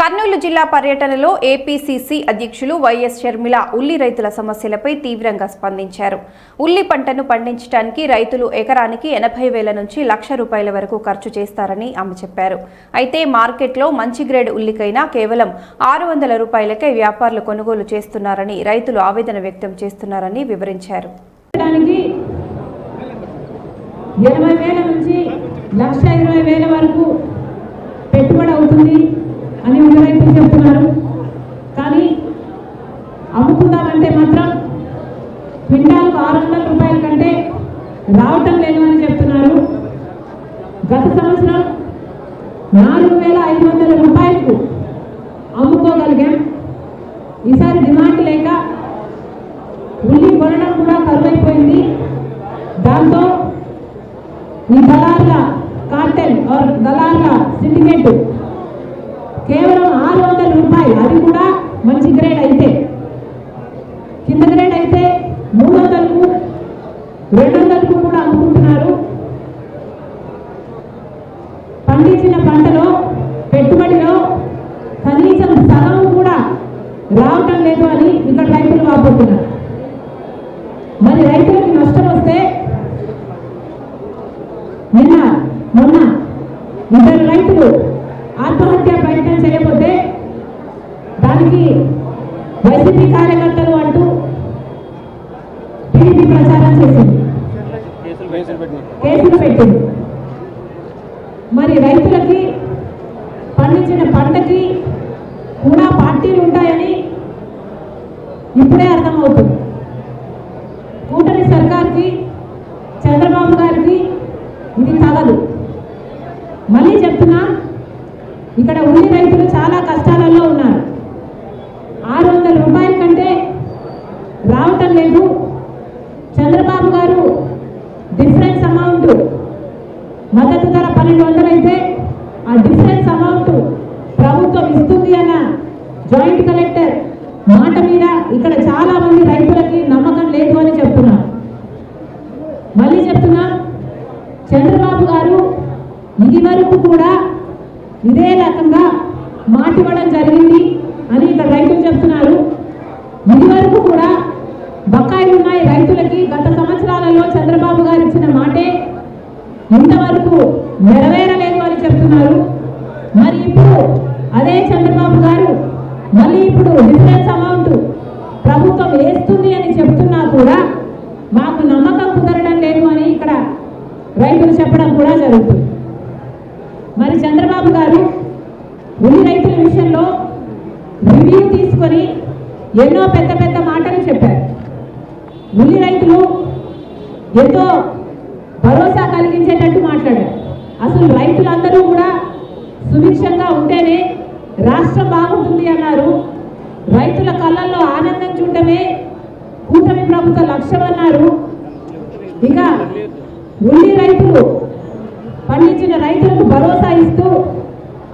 కర్నూలు జిల్లా పర్యటనలో ఏపీసీసీ అధ్యక్షులు వైఎస్ షర్మిల ఉల్లి రైతుల సమస్యలపై తీవ్రంగా స్పందించారు. ఉల్లి పంటను పండించడానికి రైతులు ఎకరానికి ఎనభై వేల నుంచి లక్ష రూపాయల వరకు ఖర్చు చేస్తారని ఆమె చెప్పారు. అయితే మార్కెట్లో మంచి గ్రేడ్ ఉల్లికైనా కేవలం ఆరు వందల రూపాయలకే వ్యాపారులు కొనుగోలు చేస్తున్నారని రైతులు ఆవేదన వ్యక్తం చేస్తున్నారని వివరించారు. ఇరవై వేల నుంచి లక్ష ఇరవై వేల వరకు పెట్టుబడి అవుతుంది. అని చెప్తున్నారు. కానీ అమ్ముకుందామంటే మాత్రం క్వింటాల్కు ఆరు వందల రూపాయల కంటే రావటం లేదు అని చెప్తున్నారు. గత సంవత్సరం నాలుగు వేల ఐదు వందల రూపాయలకు అమ్ముకోగలిగాం. ఈసారి డిమాండ్ లేక ఉల్లి కొనడం కూడా కరువైపోయింది. దాంతో ఈ దళార్ల కార్టెల్ ఆర్ సిండికేట్ కేవలం ఆరు వందల రూపాయలు అది కూడా మంచి గ్రేడ్ అయితే కింద గ్రేడ్ అయితే మూడు వందలకు రెండు వందలకు కూడా అమ్ముకుంటున్నారు పండించిన పంటలో పెట్టుబడిలో కనీసం సగం కూడా రావటం లేదు అని ఇక్కడ రైతులు వాపోతున్నారు మరి రైతులకు నష్టం వస్తే నిన్న మొన్న ఇద్దరు రైతులు ఆత్మహత్య ప్రయత్నం చేయకపోతే దానికి వైసీపీ కార్యకర్తలు అంటూ టీడీపీ ప్రచారం చేసింది. కేసులు పెట్టింది. మరి రైతులకి పండించిన పంటకి కూడా పార్టీలు ఉంటాయని ఇప్పుడే అర్థమవుతుంది. కూటమి సర్కార్కి చంద్రబాబు గారికి ఇది తగదు. మళ్ళీ చెప్తున్నా ఇక్కడ ఉల్లి రైతులు చాలా కష్టాలలో ఉన్నారు. ఆరు వందల రూపాయల కంటే రావటం లేదు చంద్రబాబు గారు డిఫరెన్స్ అమౌంట్ మద్దతు ధర పన్నెండు వందలు అయితే ఆ డిఫరెన్స్ అమౌంట్ ప్రభుత్వం ఇస్తుంది అన్న జాయింట్ కలెక్టర్. మాట మీద ఇక్కడ చాలా మంది రైతులకి నమ్మకం లేదు అని చెప్తున్నారు మళ్ళీ చెప్తున్నా చంద్రబాబు గారు ఇది వరకు కూడా ఇదే రకంగా మాట ఇవ్వడం జరిగింది అని ఇక్కడ రైతులు చెప్తున్నారు. ఇది వరకు కూడా బకాయిలు ఉన్నాయి రైతులకి. గత సంవత్సరాలలో చంద్రబాబు గారు ఇచ్చిన మాటే ఇంతవరకు నెరవేరలేదు అని చెప్తున్నారు. మరి ఇప్పుడు అదే చంద్రబాబు గారు మళ్ళీ ఇప్పుడు డిఫరెన్స్ అమౌంట్ ప్రభుత్వం వేస్తుంది అని చెప్తున్నా కూడా మాకు నమ్మకం కుదరడం లేదు అని ఇక్కడ రైతులు చెప్పడం కూడా జరుగుతుంది. మరి చంద్రబాబు గారు ఉల్లి రైతుల విషయంలో రివ్యూ తీసుకొని ఎన్నో పెద్ద పెద్ద మాటలు చెప్పారు. ఉల్లి రైతులు ఎంతో భరోసా కలిగించేటట్టు మాట్లాడారు. అసలు రైతులందరూ కూడా సుభిక్షంగా ఉంటేనే రాష్ట్రం బాగుంటుంది అన్నారు. రైతుల కళ్ళల్లో ఆనందం చూడటమే కూటమి ప్రభుత్వ లక్ష్యం అన్నారు. ఇక ఉల్లి రైతులు పండించిన రైతులకు భరోసా ఇస్తూ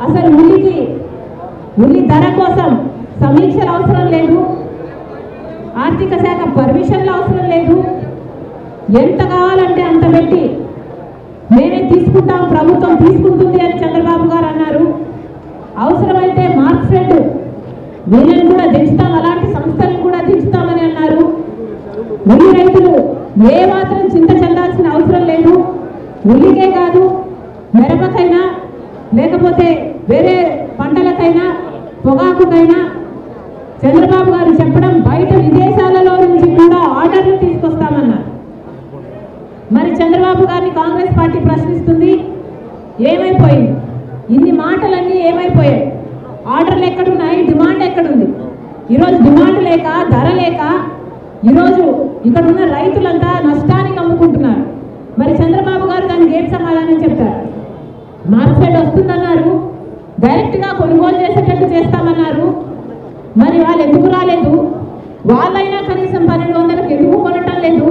అసలు ఉల్లికి ఉల్లి ధర కోసం సమీక్షలు అవసరం లేదు. ఆర్థిక శాఖ పర్మిషన్లు అవసరం లేదు. ఎంత కావాలంటే అంత పెట్టి మేమే తీసుకుంటాం ప్రభుత్వం తీసుకుంటుంది అని చంద్రబాబు గారు అన్నారు. ఉల్లి రైతులు ఏ మాత్రం చింత చెందాల్సిన అవసరం లేదు. ఉల్లికే కాదు మిరపకైనా లేకపోతే వేరే పంటలకైనా పొగాకుకైనా చంద్రబాబు గారు చెప్పడం బయట విదేశాలలో నుంచి కూడా ఆర్డర్లు తీసుకొస్తామన్నారు. మరి చంద్రబాబు గారిని కాంగ్రెస్ పార్టీ ప్రశ్నిస్తుంది ఏమైపోయింది? ఇన్ని మాటలన్నీ ఏమైపోయాయి? ఆర్డర్లు ఎక్కడున్నాయి? డిమాండ్ ఎక్కడుంది? ఈరోజు డిమాండ్ లేక ధర లేక ఈరోజు ఇక్కడ ఉన్న రైతులంతా నష్టానికి అమ్ముకుంటున్నారు. మరి చంద్రబాబు గారు దానికి ఏం సమాధానం చెప్తారు? మార్కెట్ వస్తుందన్నారు. డైరెక్ట్గా కొనుగోలు చేసేటట్టు చేస్తామన్నారు. మరి వాళ్ళు ఎందుకు రాలేదు? వాళ్ళైనా కనీసం పన్నెండు వందలకు ఎందుకు కొనటం లేదు?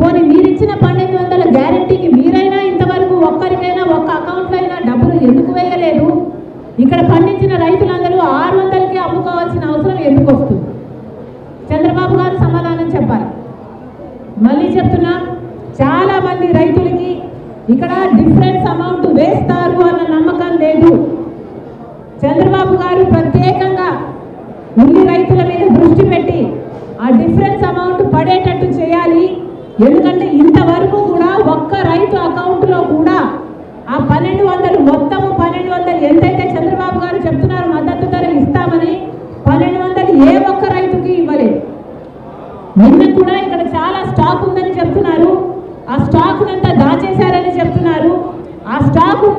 పోనీ మీరిచ్చిన పన్నెండు వందల గ్యారంటీకి మీరైనా ఇంతవరకు ఒక్కరికైనా ఒక్క అకౌంట్లో అయినా డబ్బులు ఎందుకు వేయలేదు? ఇక్కడ పండించిన రైతులందరూ ఆరు వందలకి అమ్ముకోవాల్సిన అవసరం ఎందుకు వస్తుంది? చెప్తున్నా? చాలా మంది రైతులకి ఇక్కడ డిఫరెన్స్ అమౌంట్ వేస్తారు అన్న నమ్మకం లేదు. చంద్రబాబు గారు ప్రత్యేకంగా ఉల్లి రైతుల మీద దృష్టి పెట్టి ఆ డిఫరెన్స్ అమౌంట్ పడేటట్టు చేయాలి. ఎందుకంటే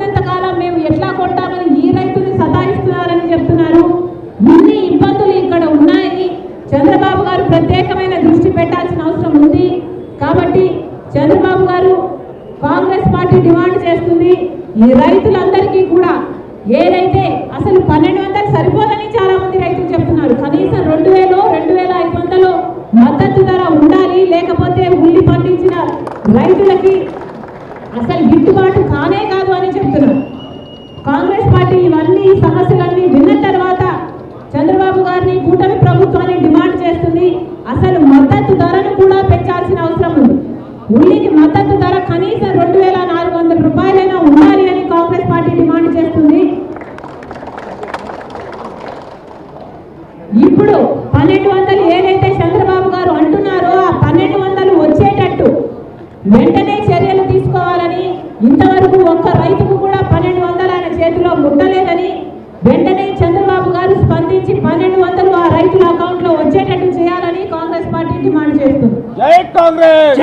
స్టాక్ కాలం మేము ఎట్లా కొంటామని ఈ రైతుని సతాయిస్తున్నారని చెప్తున్నారు. ఇన్ని ఇబ్బందులు ఇక్కడ ఉన్నాయని చంద్రబాబు గారు ప్రత్యేకమైన దృష్టి పెట్టాల్సిన అవసరం ఉంది. కాబట్టి చంద్రబాబు గారు కాంగ్రెస్ పార్టీ డిమాండ్ చేస్తుంది. ఈ రైతులందరికీ కూడా ఏదైతే అసలు పన్నెండు వందలు సరిపోదని చాలా మంది రైతులు చెప్తున్నారు. కనీసం రెండు వేలు ఉల్లికి మద్దతు ధర కనీసం రెండు వేల నాలుగు వందల రూపాయలైనా ఉండాలి అని కాంగ్రెస్ పార్టీ డిమాండ్ చేస్తుంది. ఇప్పుడు పన్నెండు వందలు ఏదైతే చంద్రబాబు గారు అంటున్నారో ఆ పన్నెండు వందలు వచ్చేటట్టు వెంటనే చర్యలు తీసుకోవాలని ఇంతవరకు ఒక్క రైతుకు కూడా పన్నెండు వందలు ఆయన చేతిలో ముట్టలేదని వెంటనే చంద్రబాబు గారు స్పందించి పన్నెండు వందలు ఆ రైతుల అకౌంట్లో వచ్చేటట్టు చేయాలని కాంగ్రెస్ పార్టీ డిమాండ్ చేస్తుంది. జై కాంగ్రెస్!